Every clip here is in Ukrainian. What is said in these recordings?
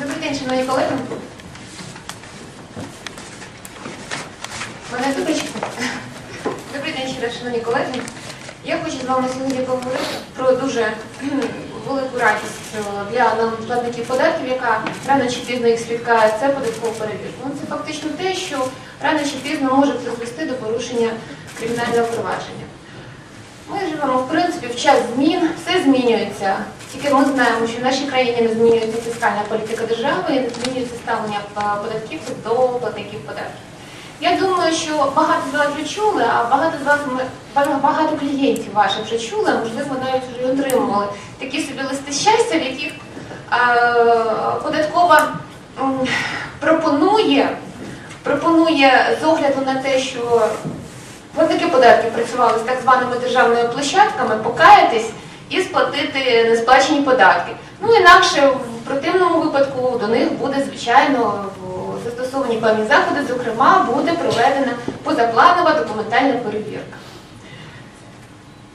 Добрий день, шановні колеги. Мене добре? Добрий день, ще шановні колеги. Я хочу з вами сьогодні поговорити про дуже велику радість е, для нам платників податків, яка рано чи пізно їх спіткає, це податкова перевірка. Ну, Це фактично те, що рано чи пізно може призвести до порушення кримінального провадження. Ми живемо, в принципі, в час змін, все змінюється. Тільки ми знаємо, що в нашій країні не змінюється фіскальна політика держави і не змінюється ставлення е, податківців до платників податків. Я думаю, що багато з вас вже чули, а багато з вас багато клієнтів ваших вже чули, можливо навіть вже отримували такі собі листи щастя, в яких е, податкова пропонує, пропонує з огляду на те, що Платники податків працювали з так званими державними площадками, покаятись і сплатити несплачені податки. Ну інакше в противному випадку до них буде, звичайно, застосовані певні заходи, зокрема, буде проведена позапланова документальна перевірка.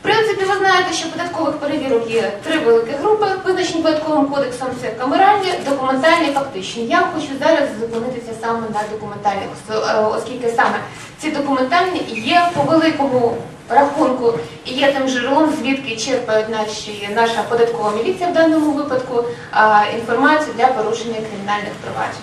В принципі, ви знаєте, що податкових перевірок є три великі групи, визначені податковим кодексом. Це камеральні, документальні, фактичні. Я хочу зараз зупинитися саме на документальних, е, оскільки саме ці документальні є по великому рахунку і є тим джерелом, звідки черпають наші, наша податкова міліція в даному випадку а, інформацію для порушення кримінальних проваджень.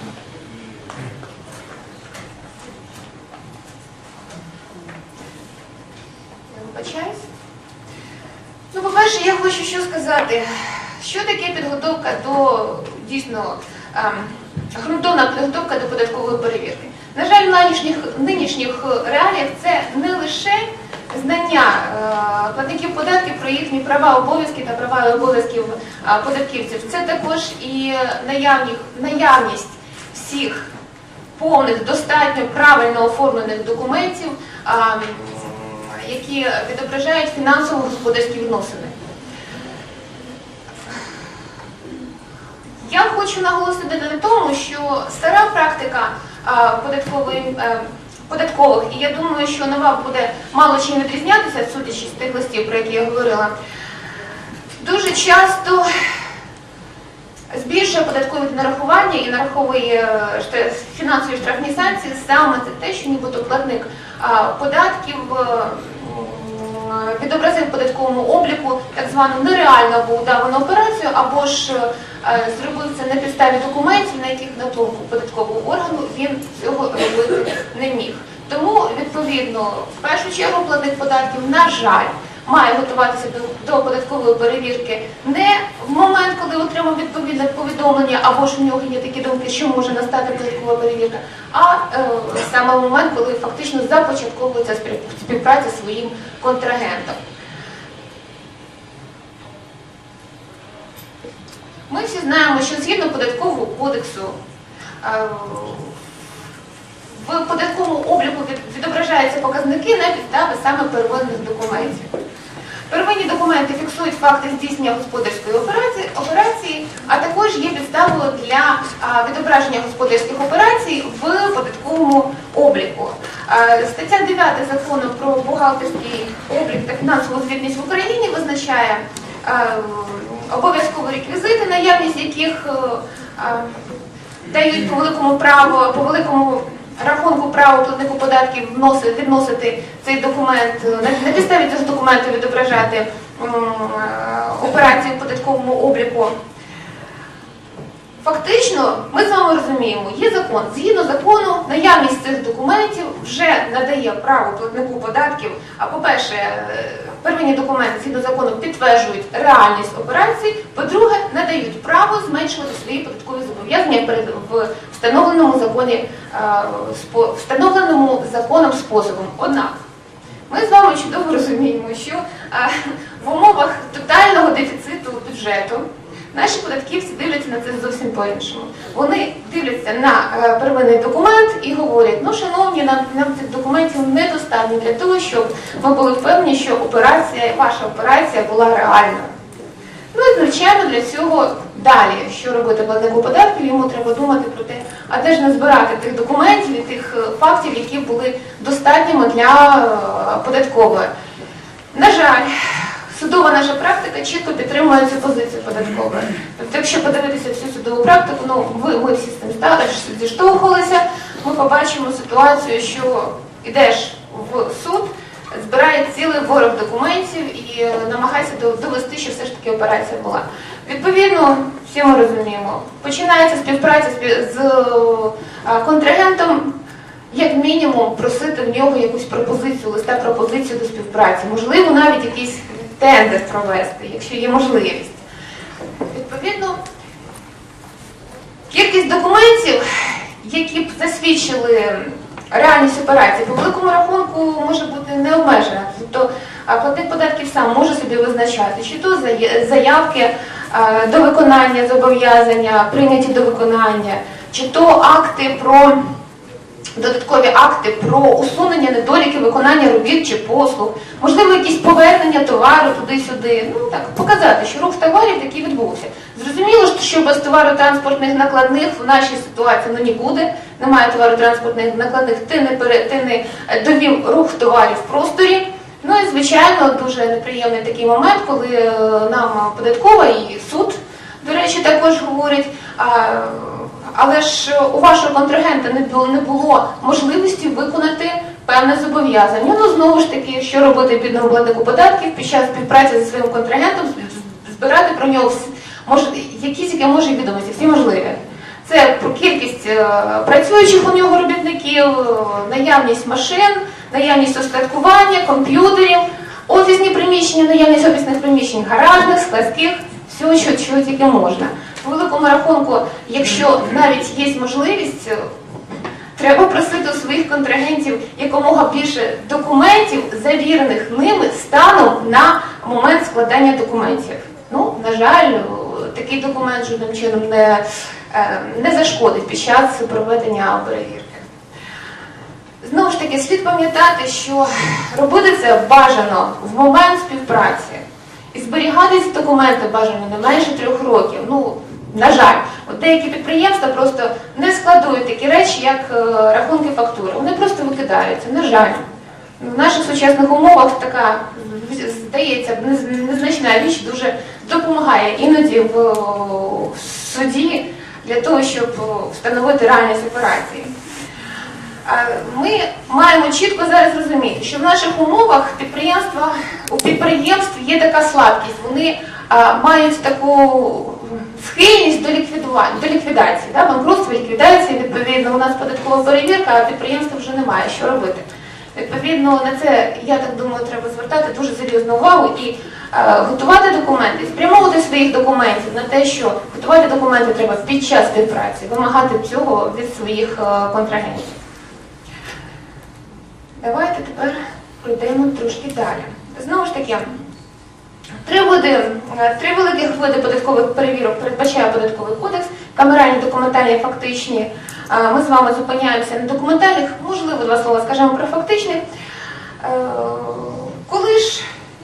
Ну, по-перше, я хочу що сказати. Що таке підготовка до дійсно ем, ґрунтовна підготовка до податкової перевірки? На жаль, в нинішніх, нинішніх реаліях це не лише знання е, платників податків про їхні права, обов'язки та права і обов'язків е, податківців. Це також і наявних, наявність всіх повних, достатньо правильно оформлених документів, а, які відображають фінансово-господарські відносини. Я хочу наголосити на тому, що стара практика податкової, е, податкових, і я думаю, що нова буде мало чим відрізнятися, судячи з тих листів, про які я говорила, дуже часто збільшує податкові нарахування і нараховує е, фінансові штрафні санкції саме це те, що нібито платник податків е, відобразив податковому обліку так звану нереальну або удавану операцію, або ж е, зробив це на підставі документів, на яких на думку податкового органу він цього робити не міг. Тому відповідно в першу чергу платник податків, на жаль, має готуватися до, до податкової перевірки не в момент, коли отримав відповідне повідомлення, або ж у нього є такі думки, що може настати податкова перевірка, а е, саме в момент, коли фактично започатковується співпраця своїм контрагентом. Ми всі знаємо, що згідно податкового кодексу е, в податковому обліку відображаються показники на підстави саме первинних документів. Первинні документи фіксують факти здійснення господарської операції, операції а також є підставою для відображення господарських операцій в податковому обліку. Стаття 9 закону про бухгалтерський облік та фінансову звітність в Україні визначає а, обов'язкові реквізити, наявність яких е, дають по великому праву, по великому рахунку право платнику податків вносити, відносити цей документ, е, на, підставі цього документу відображати м, е, операції в податковому обліку. Фактично, ми з вами розуміємо, є закон. Згідно закону, наявність цих документів вже надає право платнику податків. А по-перше, е, первинні документи згідно закону підтверджують реальність операцій. По-друге, надають право зменшувати свої податкові зобов'язання в встановленому законі е, встановленому законом способом. Однак. Ми з вами чудово розуміємо, що е, в умовах тотального дефіциту бюджету наші податківці дивляться на це зовсім по-іншому. Вони дивляться на е, первинний документ і говорять: ну, шановні, нам, нам цих документів недостатньо для того, щоб ми були впевнені, що операція, ваша операція була реальна. Ну і звичайно для цього далі, що робити платнику податків, йому треба думати про те, а де ж назбирати тих документів і тих е, фактів, які були достатніми для е, податкової. На жаль, судова наша практика чітко підтримує цю позицію податкової. Тобто, якщо подивитися всю судову практику, ну ви ми всі з цим ста- зіштовхувалися, ми побачимо ситуацію, що йдеш в суд, збирає цілий ворог документів і намагається довести, що все ж таки операція була. Відповідно, всі ми розуміємо, починається співпраця з, е, контрагентом, як мінімум просити в нього якусь пропозицію, листа пропозицію до співпраці, можливо, навіть якийсь тендер провести, якщо є можливість. Відповідно, кількість документів, які б засвідчили реальність операції, по великому рахунку може бути не обмежена. Тобто платник податків сам може собі визначати, чи то заявки до виконання зобов'язання, прийняті до виконання, чи то акти про додаткові акти про усунення недоліків виконання робіт чи послуг, можливо, якісь повернення товару туди-сюди. Ну так, показати, що рух товарів такий відбувся. Зрозуміло, що без товаротранспортних накладних в нашій ситуації ну нікуди. Немає товаротранспортних накладних, ти не пере, ти не е, довів рух товарів в просторі. Ну і звичайно, дуже неприємний такий момент, коли е, нам податкова і суд, до речі, також говорить. Але ж у вашого контрагента не було, не було можливості виконати певне зобов'язання. Ну знову ж таки, що робити бідному платнику податків під час співпраці зі своїм контрагентом, збирати про нього може, якісь яке може відомості, всі можливі. Це про кількість е, працюючих у нього робітників, е, наявність машин, наявність устаткування, комп'ютерів, офісні приміщення, наявність офісних приміщень, гаражних, складських, всього, що, що тільки можна. По великому рахунку, якщо навіть є можливість, е, треба просити у своїх контрагентів якомога більше документів, завірених ними станом на момент складання документів. Ну, на жаль, е, такий документ жодним чином не, е, не зашкодить під час проведення перевірки. Знову ж таки, слід пам'ятати, що робити це бажано в момент співпраці. І зберігати ці документи бажано не менше трьох років. Ну, на жаль, от деякі підприємства просто не складують такі речі, як е, рахунки фактури. Вони просто викидаються. На жаль. В наших сучасних умовах така, здається, незначна річ дуже допомагає іноді в, суді для того, щоб встановити реальність операції. Ми маємо чітко зараз розуміти, що в наших умовах підприємства у підприємств є така слабкість. Вони мають таку схильність до ліквідування, до ліквідації, да? банкрутства, ліквідації. Відповідно, у нас податкова перевірка, а підприємство вже немає що робити. Відповідно, на це я так думаю, треба звертати дуже серйозну увагу і е, готувати документи, спрямовувати своїх документів на те, що готувати документи треба під час співпраці, вимагати цього від своїх е, контрагентів. Давайте тепер пройдемо трошки далі. Знову ж таки, три види, е, три великих види податкових перевірок передбачає податковий кодекс, камеральні, документальні, фактичні. Е, Ми з вами зупиняємося на документальних, можливо, два слова скажемо про фактичних. Е, Коли ж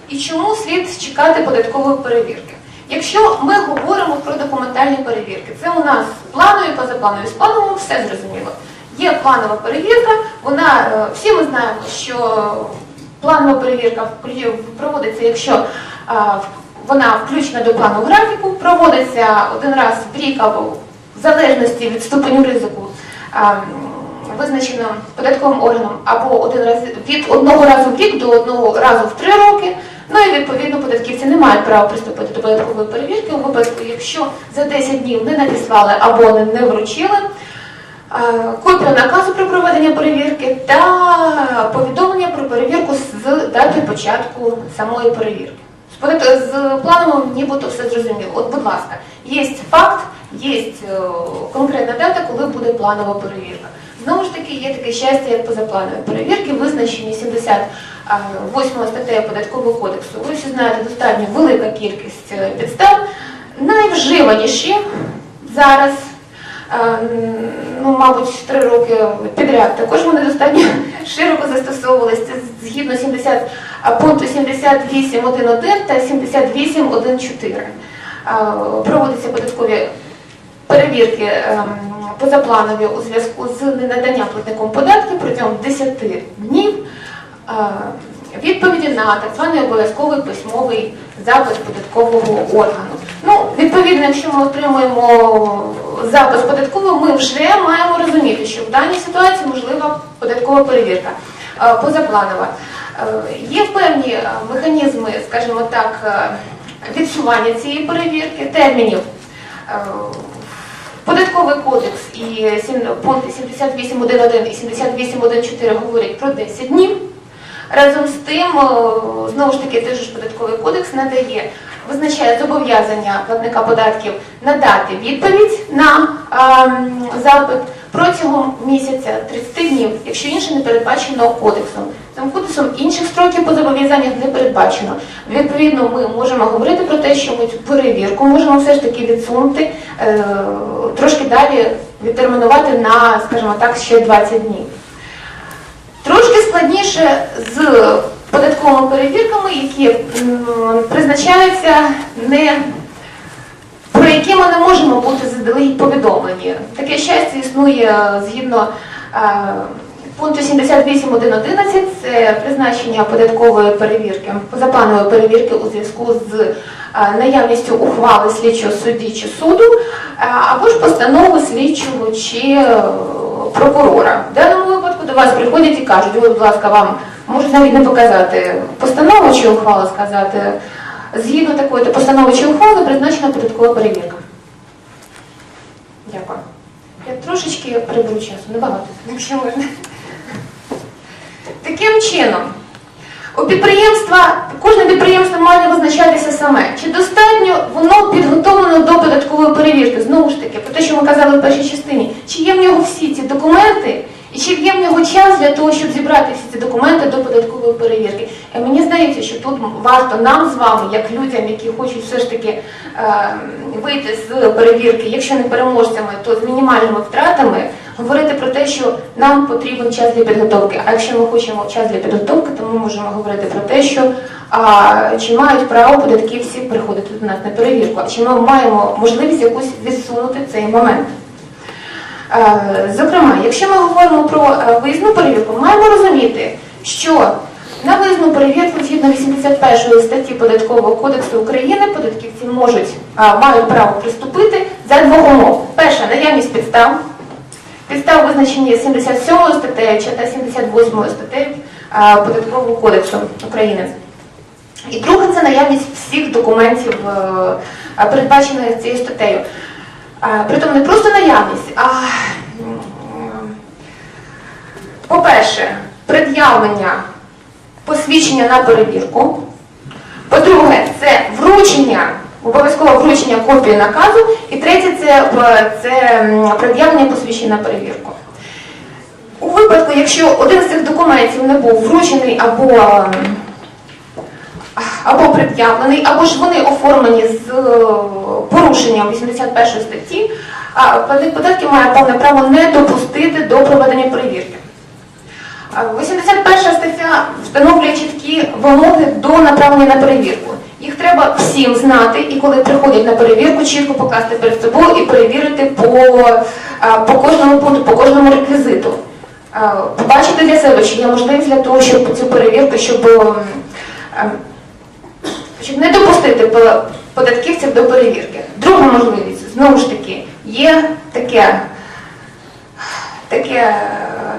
і чому слід чекати податкової перевірки? Якщо ми говоримо про документальні перевірки, це у нас планові, позапланові, з плановим все зрозуміло. Є планова перевірка, вона всі ми знаємо, що планова перевірка проводиться, якщо вона включена до плану графіку, проводиться один раз в рік або в залежності від ступеню ризику. Визначено податковим органом або один раз від одного разу в рік до одного разу в три роки. Ну і відповідно податківці не мають права приступити до податкової перевірки у випадку, якщо за 10 днів не надіслали або не, вручили копію наказу про проведення перевірки та повідомлення про перевірку з дати початку самої перевірки. З планом нібито все зрозуміло. От, будь ласка, є факт, є е, конкретна дата, коли буде планова перевірка. Знову ж таки, є таке щастя, як позапланові перевірки, визначені 78 статтею Податкового кодексу. Ви всі знаєте, достатньо велика кількість е, підстав. Найвживаніші зараз Е, ну, мабуть, три роки підряд. Також вони достатньо широко застосовувалися згідно 70, пункту 78.1.1 та 78.1.4. Е, Проводяться податкові перевірки позапланові у зв'язку з ненаданням платником податків протягом 10 днів. Е, відповіді на так званий обов'язковий письмовий запит податкового органу. Ну, відповідно, якщо ми отримуємо запис податковий, ми вже маємо розуміти, що в даній ситуації можлива податкова перевірка е, позапланова. Е, Є певні е, механізми, скажімо так, відсування цієї перевірки, термінів. Податковий кодекс і пункти 78.1.1 і 78.1.4 говорять про 10 днів. Разом з тим, знову ж таки, той же ж податковий кодекс надає, визначає зобов'язання платника податків надати відповідь на ем, запит протягом місяця 30 днів, якщо інше не передбачено кодексом. Цим кодексом інших строків по зобов'язаннях не передбачено. Відповідно, ми можемо говорити про те, що ми цю перевірку можемо все ж таки відсунути е, трошки далі відтермінувати на, скажімо так, ще 20 днів. Трошки складніше з податковими перевірками, які призначаються не про які ми не можемо бути заздалегідь повідомлені. Таке щастя існує згідно е, пункту 78.1.11, це призначення податкової перевірки, позапланової перевірки у зв'язку з е, наявністю ухвали слідчого судді чи суду, е, або ж постанови слідчого чи прокурора. В даному випадку до вас приходять і кажуть, будь ласка, вам можуть навіть не показати постанову чи ухвалу сказати. Згідно такої постанови чи ухвали призначена податкова перевірка. Дякую. Я трошечки приберу часу, небагато, якщо можна. Таким чином, у підприємства, кожне підприємство має визначатися саме, чи достатньо воно підготовлено до податкової перевірки. Знову ж таки, про те, що ми казали в першій частині, чи є в нього всі ці документи, і чи є в нього час для того, щоб зібрати всі ці документи до податкової перевірки. І мені здається, що тут варто нам з вами, як людям, які хочуть все ж таки е, вийти з перевірки, якщо не переможцями, то з мінімальними втратами, говорити про те, що нам потрібен час для підготовки. А якщо ми хочемо час для підготовки, то ми можемо говорити про те, що а, чи мають право податківці приходити до нас на перевірку, а чи ми маємо можливість якусь відсунути цей момент. Е, Зокрема, якщо ми говоримо про е, виїзну перевірку, маємо розуміти, що на виїзну перевірку згідно 81 статті Податкового кодексу України податківці можуть мають право приступити за двох умов. Перша наявність підстав. Підстав визначені 77 статтею та 78 статтею Податкового кодексу України. І друге це наявність всіх документів, е, передбачених цією статтею. Притом не просто наявність, а по-перше, пред'явлення посвідчення на перевірку. По-друге, це вручення, обов'язкове вручення копії наказу. І третє це, е, це пред'явлення посвідчення на перевірку. У випадку, якщо один з цих документів не був вручений або або пред'явлений, або ж вони оформлені з е, порушенням 81 статті, а платник податків має повне право не допустити до проведення перевірки. 81 стаття встановлює чіткі вимоги до направлення на перевірку. Їх треба всім знати, і коли приходять на перевірку, чітко покласти перед собою і перевірити по, по кожному пункту, по кожному реквізиту. Побачити для себе, чи є можливість для того, щоб цю перевірку, щоб ем, щоб не допустити податківців до перевірки. Друга можливість, знову ж таки, є таке, таке,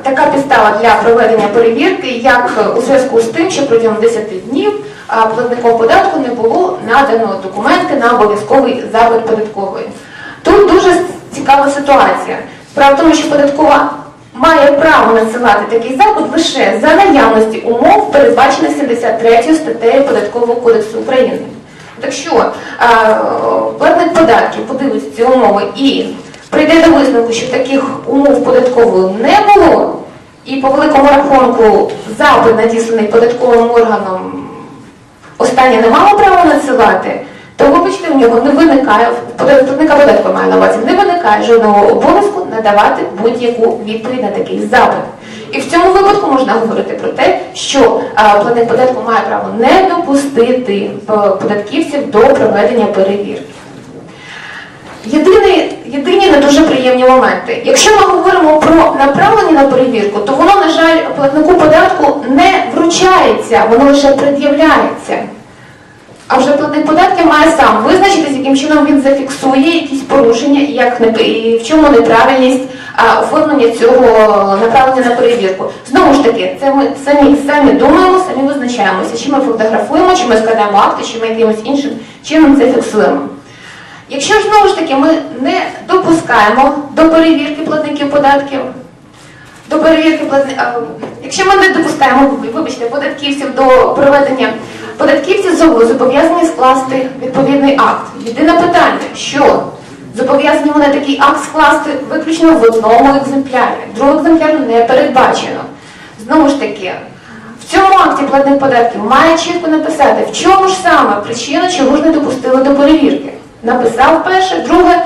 така підстава для проведення перевірки, як у зв'язку з тим, що протягом 10 днів платником податку не було надано документи на обов'язковий запит податкової. Тут дуже цікава ситуація. Справа в тому, що податкова має право надсилати такий запит лише за наявності умов, передбачених 73 статтею Податкового кодексу України. Якщо а, платник податків подивиться ці умови і прийде до висновку, що таких умов податкової не було, і по великому рахунку запит надісланий податковим органом останнє не мало права надсилати, то вибачте, у нього не виникає, платника податку має на увазі, не виникає жодного обов'язку надавати будь-яку відповідь на такий запит. І в цьому випадку можна говорити про те, що платник податку має право не допустити е, податківців до проведення перевірки. Єдині, єдині не дуже приємні моменти. Якщо ми говоримо про направлення на перевірку, то воно, на жаль, платнику податку не вручається, воно лише пред'являється. А вже платник податків має сам визначити, з яким чином він зафіксує якісь порушення і, як не, і в чому неправильність а, оформлення цього направлення на перевірку. Знову ж таки, це ми самі, самі думаємо, самі визначаємося, чи ми фотографуємо, чи ми складаємо акти, чи ми якимось іншим чином це фіксуємо. Якщо ж знову ж таки ми не допускаємо до перевірки платників податків, до перевірки платників, якщо ми не допускаємо, вибачте, податківців до проведення податківці зобо- зобов'язані скласти відповідний акт. Єдине питання, що зобов'язані вони такий акт скласти виключно в одному екземплярі. Другого екземпляру не передбачено. Знову ж таки, в цьому акті платник податків має чітко написати, в чому ж саме причина, чого ж не допустили до перевірки. Написав перше, друге,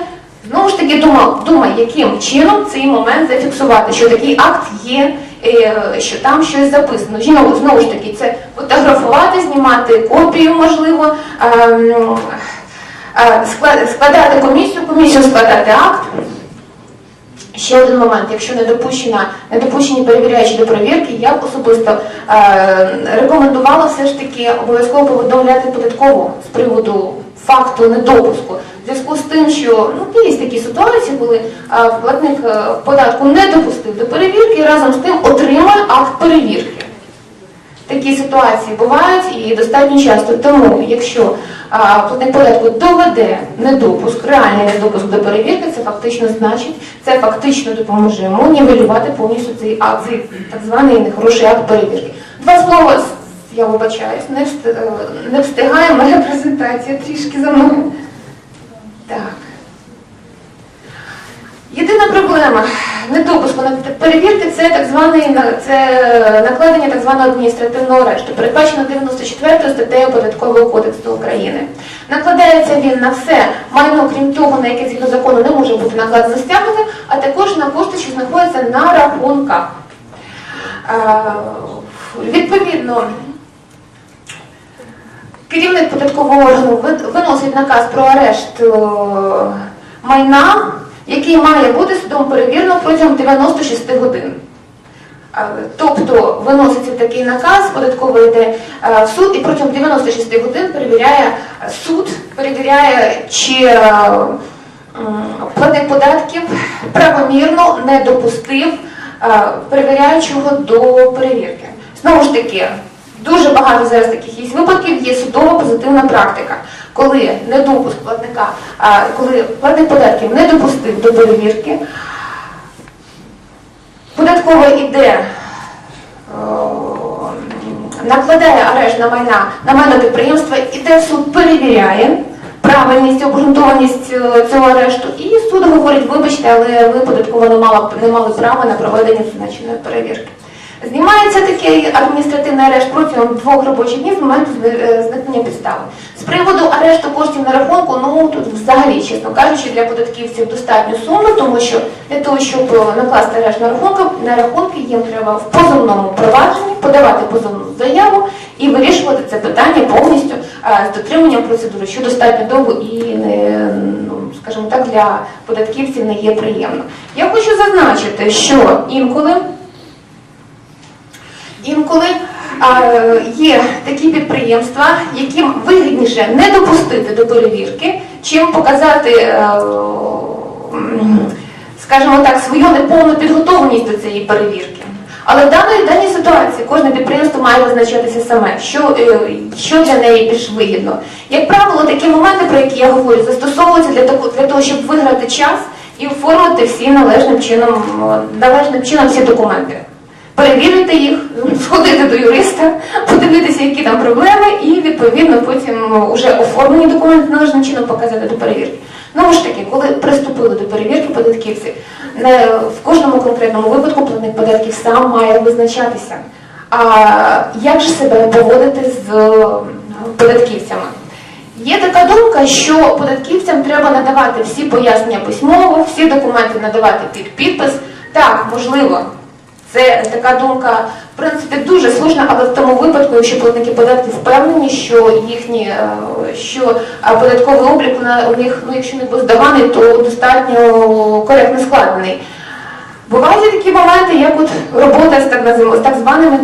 знову ж таки думав, думай, яким чином цей момент зафіксувати, що такий акт є, що там щось записано. Знову, знову ж таки, це фотографувати, знімати копію, можливо, ем, е, скла- складати комісію, комісію складати акт. Ще один момент, якщо не допущена, не допущені перевіряючі до перевірки, я б особисто е, рекомендувала все ж таки обов'язково повідомляти податкову з приводу факту недопуску. В зв'язку з тим, що ну, є такі ситуації, коли е, платник е, податку не допустив до перевірки і разом з тим отримує акт перевірки. Такі ситуації бувають і достатньо часто. Тому, якщо а, податку доведе недопуск, реальний недопуск до перевірки, це фактично значить, це фактично допоможе йому нівелювати повністю цей акт, цей так званий нехороший акт перевірки. Два слова, я вибачаюсь, е, не встигає моя презентація трішки за мною. Так. Єдина проблема недопуску перевірки це так званий це накладення так званого адміністративного арешту, передбачено 94 статтею Податкового кодексу України. Накладається він на все майно, крім того, на яке згідно закону не може бути накладено стягнути, а також на кошти, що знаходяться на рахунках. Е, Відповідно, Керівник податкового органу виносить наказ про арешт е, майна, який має бути судом перевірено протягом 96 годин. Тобто виноситься такий наказ, податковий йде е, в суд і протягом 96 годин перевіряє суд, перевіряє, чи е, платник податків правомірно не допустив перевіряючого до перевірки. Знову ж таки, дуже багато зараз таких є випадків, є судова позитивна практика, коли недопуск платника, коли платник податків не допустив до перевірки, податкова іде, накладає арешт на майна на майно підприємства, іде суд, перевіряє правильність, обґрунтованість е, цього арешту, і суд говорить, вибачте, але ви податково не мали, не мали права на проведення зазначеної перевірки. Знімається такий адміністративний арешт протягом двох робочих днів з моменту е, зникнення підстави. З приводу арешту коштів на рахунку, ну тут взагалі, чесно кажучи, для податківців достатньо сумно, тому що для того, щоб е, накласти арешт на рахунки, на рахунки їм треба в позовному провадженні подавати позовну заяву і вирішувати це питання повністю е, з дотриманням процедури, що достатньо довго і не, ну, скажімо так, для податківців не є приємно. Я хочу зазначити, що інколи Інколи є такі підприємства, яким вигідніше не допустити до перевірки, чим показати, е, скажімо так, свою неповну підготовленість до цієї перевірки. Але в даній, даній ситуації кожне підприємство має визначатися саме, що, е, що для неї більш вигідно. Як правило, такі моменти, про які я говорю, застосовуються для того, для того щоб виграти час і оформити всі належним чином, належним чином всі документи перевірити їх, сходити до юриста, подивитися, які там проблеми, і відповідно потім вже оформлені документи належним чином показати до перевірки. Знову ж таки, коли приступили до перевірки податківці, не в кожному конкретному випадку платник податків сам має визначатися. А як же себе поводити з е, податківцями? Є така думка, що податківцям треба надавати всі пояснення письмово, всі документи надавати під підпис. Так, можливо, це така думка, в принципі, дуже слушна, але в тому випадку, якщо що платники податків впевнені, що їхні е, що е, податковий облік у них, ну якщо не поздаваний, то достатньо коректно складений. Бувають такі моменти, як от робота з так з так званими